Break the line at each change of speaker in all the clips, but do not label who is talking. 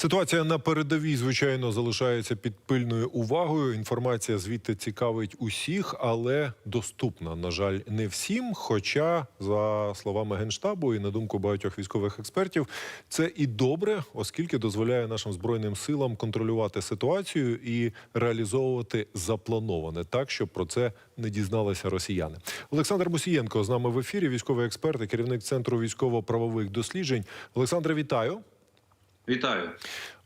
Ситуація на передовій, звичайно, залишається під пильною увагою. Інформація звідти цікавить усіх, але доступна, на жаль, не всім. Хоча, за словами генштабу і на думку багатьох військових експертів, це і добре, оскільки дозволяє нашим збройним силам контролювати ситуацію і реалізовувати заплановане так, щоб про це не дізналися росіяни. Олександр Мусієнко з нами в ефірі. Військовий експерт і керівник центру військово-правових досліджень. Олександре, вітаю.
Вітаю.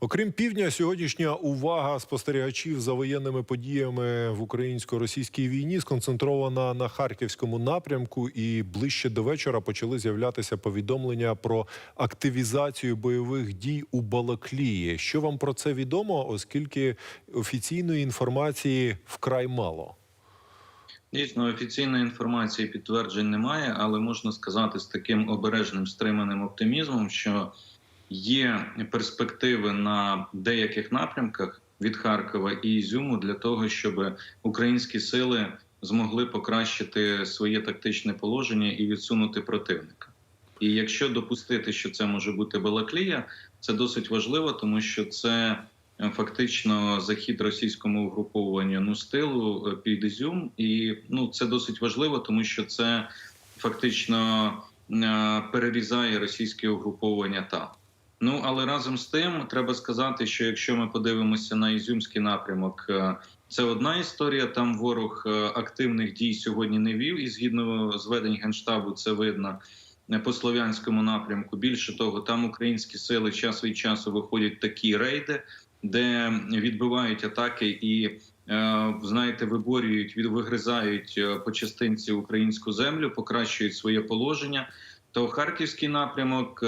Окрім півдня, сьогоднішня увага спостерігачів за воєнними подіями в українсько-російській війні сконцентрована на харківському напрямку, і ближче до вечора почали з'являтися повідомлення про активізацію бойових дій у Балаклії. Що вам про це відомо, оскільки офіційної інформації вкрай мало?
Дійсно, офіційної інформації підтверджень немає, але можна сказати з таким обережним стриманим оптимізмом, що є перспективи на деяких напрямках від Харкова і Ізюму для того, щоб українські сили змогли покращити своє тактичне положення і відсунути противника. І якщо допустити, що це може бути Балаклія, це досить важливо, тому що це е, фактично захід російському угруповуванню ну стилу е, під Ізюм, і ну це досить важливо, тому що це фактично е, перерізає російське угруповування там. Ну але разом з тим треба сказати, що якщо ми подивимося на ізюмський напрямок, е, це одна історія. Там ворог е, активних дій сьогодні не вів, і згідно зведень генштабу, це видно е, по слов'янському напрямку. Більше того, там українські сили час від часу виходять такі рейди, де відбивають атаки і. Знаєте, виборюють, вигризають по частинці українську землю, покращують своє положення. То харківський напрямок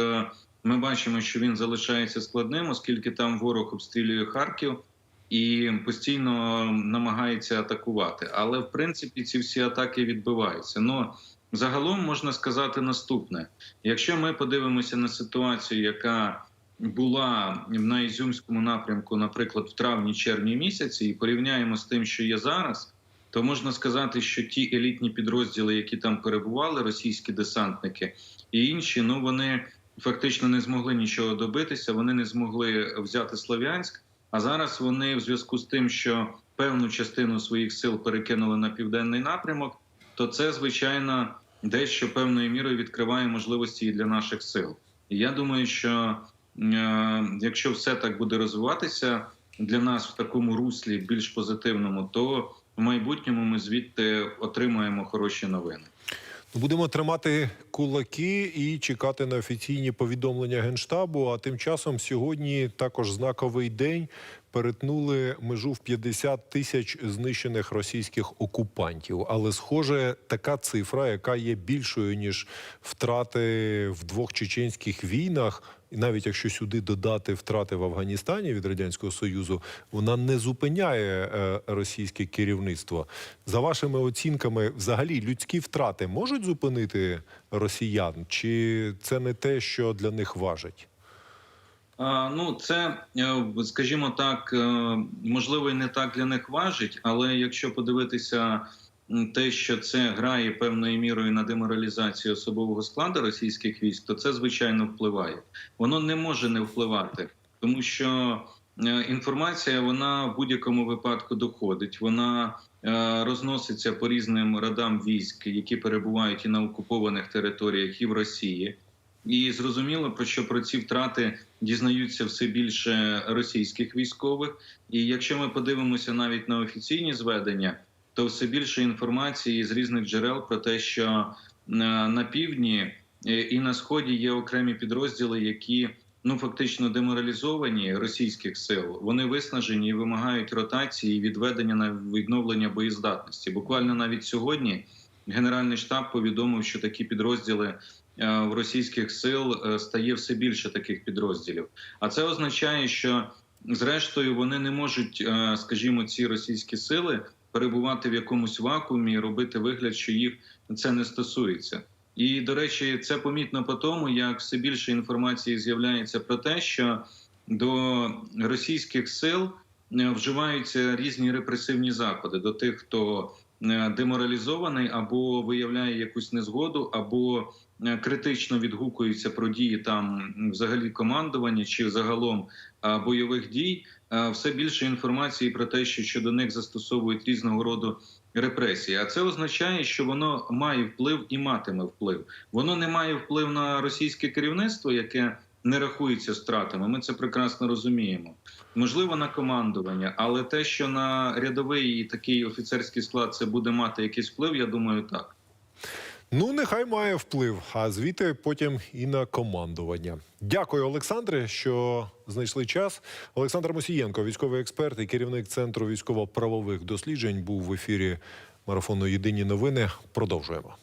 ми бачимо, що він залишається складним, оскільки там ворог обстрілює Харків і постійно намагається атакувати. Але в принципі ці всі атаки відбиваються. Ну загалом можна сказати наступне: якщо ми подивимося на ситуацію, яка була на Ізюмському напрямку, наприклад, в травні-червні місяці, і порівняємо з тим, що є зараз. То можна сказати, що ті елітні підрозділи, які там перебували, російські десантники і інші, ну вони фактично не змогли нічого добитися. Вони не змогли взяти Слов'янськ. А зараз вони, в зв'язку з тим, що певну частину своїх сил перекинули на південний напрямок, то це звичайно дещо певною мірою відкриває можливості і для наших сил. І я думаю, що е, якщо все так буде розвиватися для нас в такому руслі більш позитивному, то в майбутньому ми звідти отримаємо хороші новини.
Ну, Будемо тримати кулаки і чекати на офіційні повідомлення генштабу. А тим часом сьогодні також знаковий день перетнули межу в 50 тисяч знищених російських окупантів. Але, схоже, така цифра, яка є більшою ніж втрати в двох чеченських війнах. І навіть якщо сюди додати втрати в Афганістані від радянського союзу, вона не зупиняє е, російське керівництво. За вашими оцінками, взагалі людські втрати можуть зупинити росіян, чи це не те, що для них важить?
Ну, це, е, скажімо так, е, можливо, і не так для них важить, але якщо подивитися те, що це грає певною мірою на деморалізацію особового складу російських військ, то це звичайно впливає. Воно не може не впливати, тому що е, інформація вона в будь-якому випадку доходить. Вона розноситься по різним родам військ, які перебувають і на окупованих територіях, і в Росії. І зрозуміло, про що про ці втрати дізнаються все більше російських військових. І якщо ми подивимося навіть на офіційні зведення, то все більше інформації з різних джерел про те, що е, на півдні е, і на сході є окремі підрозділи, які ну фактично деморалізовані російських сил. Вони виснажені і вимагають ротації і відведення на відновлення боєздатності. Буквально навіть сьогодні Генеральний штаб повідомив, що такі підрозділи в російських сил е, стає все більше таких підрозділів. А це означає, що зрештою вони не можуть, е, скажімо, ці російські сили перебувати в якомусь вакуумі і робити вигляд, що їх це не стосується. І до речі, це помітно по тому, як все більше інформації з'являється про те, що до російських сил е, вживаються різні репресивні заходи до тих, хто е, деморалізований або виявляє якусь незгоду, або е, критично відгукуються про дії там взагалі командування чи загалом е, бойових дій, е, все більше інформації про те, що щодо них застосовують різного роду репресії. А це означає, що воно має вплив і матиме вплив. Воно не має вплив на російське керівництво, яке не рахується стратами. Ми це прекрасно розуміємо. Можливо, на командування, але те, що на рядовий і такий офіцерський склад це буде мати якийсь вплив, я думаю, так.
Ну, нехай має вплив, а звідти потім і на командування. Дякую, Олександре, що знайшли час. Олександр Мосієнко, військовий експерт і керівник центру військово-правових досліджень, був в ефірі марафону Єдині новини. Продовжуємо.